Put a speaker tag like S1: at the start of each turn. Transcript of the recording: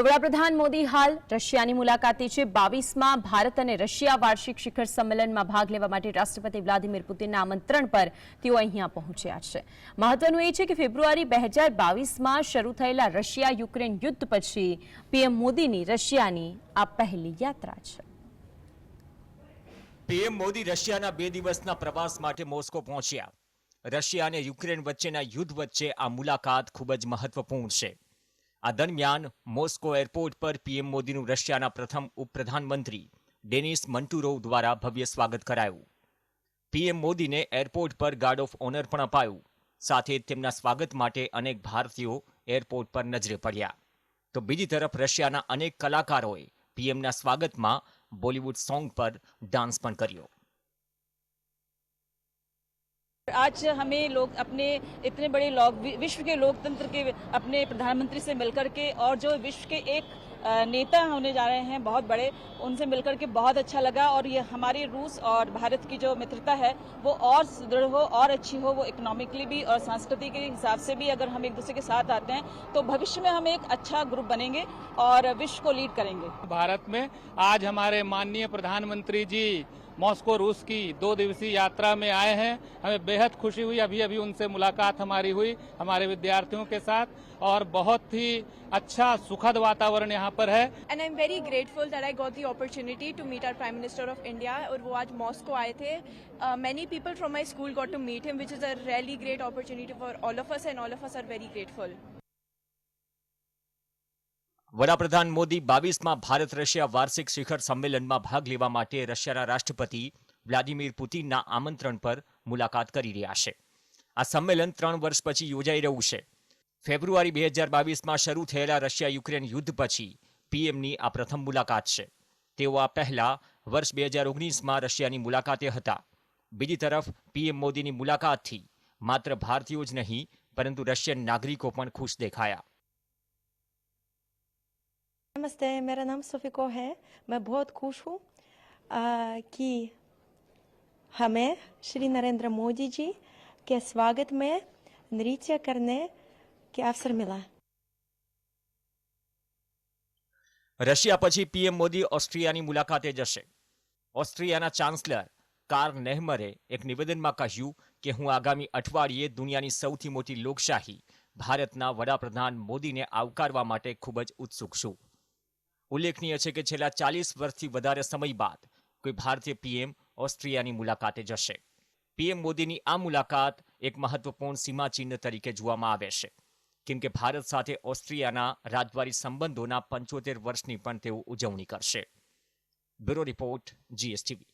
S1: તો વડાપ્રધાન મોદી હાલ રશિયાની મુલાકાતે છે. બાવીસમાં ભારત અને રશિયા વાર્ષિક શિખર સંમેલનમાં ભાગ લેવા માટે રાષ્ટ્રપતિ વ્લાદિમીર પુતિનના આમંત્રણ પર તેઓ અહીંયા પહોંચ્યા છે. મહત્વનું એ છે કે ફેબ્રુઆરી બે હજાર બાવીસમાં શરૂ થયેલા રશિયા યુક્રેન યુદ્ધ પછી પીએમ મોદીની રશિયાની આ પહેલી યાત્રા છે.
S2: પીએમ મોદી રશિયાના બે દિવસના પ્રવાસ માટે મોસ્કો પહોંચ્યા. રશિયા અને યુક્રેન વચ્ચેના યુદ્ધ વચ્ચે આ મુલાકાત ખૂબ જ મહત્વપૂર્ણ છે. આ દરમિયાન મોસ્કો એરપોર્ટ પર પીએમ મોદીનું રશિયાના પ્રથમ ઉપપ્રધાનમંત્રી ડેનિસ મંટુરોવ દ્વારા ભવ્ય સ્વાગત કરાયું. પીએમ મોદીને એરપોર્ટ પર ગાર્ડ ઓફ ઓનર પણ અપાયું. સાથે તેમના સ્વાગત માટે અનેક ભારતીયો એરપોર્ટ પર નજરે પડ્યા. તો બીજી તરફ રશિયાના અનેક કલાકારોએ પીએમના સ્વાગતમાં બોલિવૂડ સોંગ પર ડાન્સ પણ કર્યો.
S3: आज हमें लोग अपने इतने बड़े लोग विश्व के लोकतंत्र के अपने प्रधानमंत्री से मिलकर के और जो विश्व के एक नेता होने जा रहे हैं, बहुत बड़े, उनसे मिलकर के बहुत अच्छा लगा और ये हमारे रूस और भारत की जो मित्रता है, वो और सुदृढ़ हो और अच्छी हो, वो इकोनॉमिकली भी और संस्कृति के हिसाब से भी अगर हम एक दूसरे के साथ आते हैं तो भविष्य में हम एक अच्छा ग्रुप बनेंगे और विश्व को लीड करेंगे।
S4: भारत में आज हमारे माननीय प्रधानमंत्री जी मॉस्को रूस की दो दिवसीय यात्रा में आए हैं। हमें बेहद खुशी हुई। अभी अभी उनसे मुलाकात हमारी हुई, हमारे विद्यार्थियों के साथ, और बहुत ही अच्छा सुखद वातावरण यहाँ पर है।
S5: And I am very grateful that I got the opportunity to meet our prime minister of India और वो आज मॉस्को आए थे। Many people from my school got to meet him which is a really great opportunity for all of us and all of us are very grateful
S2: વડાપ્રધાન મોદી બાવીસમાં Bharat Russia વાર્ષિક શિખર સંમેલનમાં ભાગ લેવા માટે રશિયાના રાષ્ટ્રપતિ વ્લાદિમીર પુતિનના આમંત્રણ પર મુલાકાત કરી રહ્યા છે. આ સંમેલન ત્રણ વર્ષ પછી યોજાઈ રહ્યું છે. ફેબ્રુઆરી બે હજાર બાવીસમાં શરૂ થયેલા રશિયા યુક્રેન યુદ્ધ પછી પીએમની આ પ્રથમ મુલાકાત છે. તેઓ આ પહેલા વર્ષ બે હજાર ઓગણીસમાં રશિયાની મુલાકાતે હતા. બીજી તરફ, પીએમ મોદીની મુલાકાતથી માત્ર ભારતીયો જ નહીં, પરંતુ રશિયન નાગરિકો પણ ખુશ દેખાયા.
S6: नमस्ते मेरा नाम सोफिको है मैं बहुत खुश हूँ अ, कि हमें श्री नरेंद्र मोदी जी के स्वागत में नृत्य करने के अवसर मिला
S2: રશિયા પછી પીએમ મોદી ઓસ્ટ્રિયાની મુલાકાતે જશે ઓસ્ટ્રિયાના ચાન્સલર કાર્લ નેહમરે એક નિવેદનમાં કહ્યું કે હું આગામી અઠવાડિયે દુનિયાની સૌથી મોટી લોકશાહી ભારતના વડાપ્રધાન મોદીને આવકારવા માટે ખૂબ જ ઉત્સુક છું ઉલ્લેખનીય છે કે છેલ્લા ચાલીસ વર્ષથી વધારે સમય બાદ કોઈ ભારતીય પીએમ ઓસ્ટ્રિયાની મુલાકાતે જશે. પીએમ મોદીની આ મુલાકાત એક મહત્વપૂર્ણ સીમાચિહ્ન તરીકે જોવામાં આવે છે. કેમ કે ભારત સાથે ઓસ્ટ્રિયાના રાજદ્વારી સંબંધોના પંચોતેર વર્ષની પણ તેઓ ઉજવણી કરશે. Bureau report, GSTV.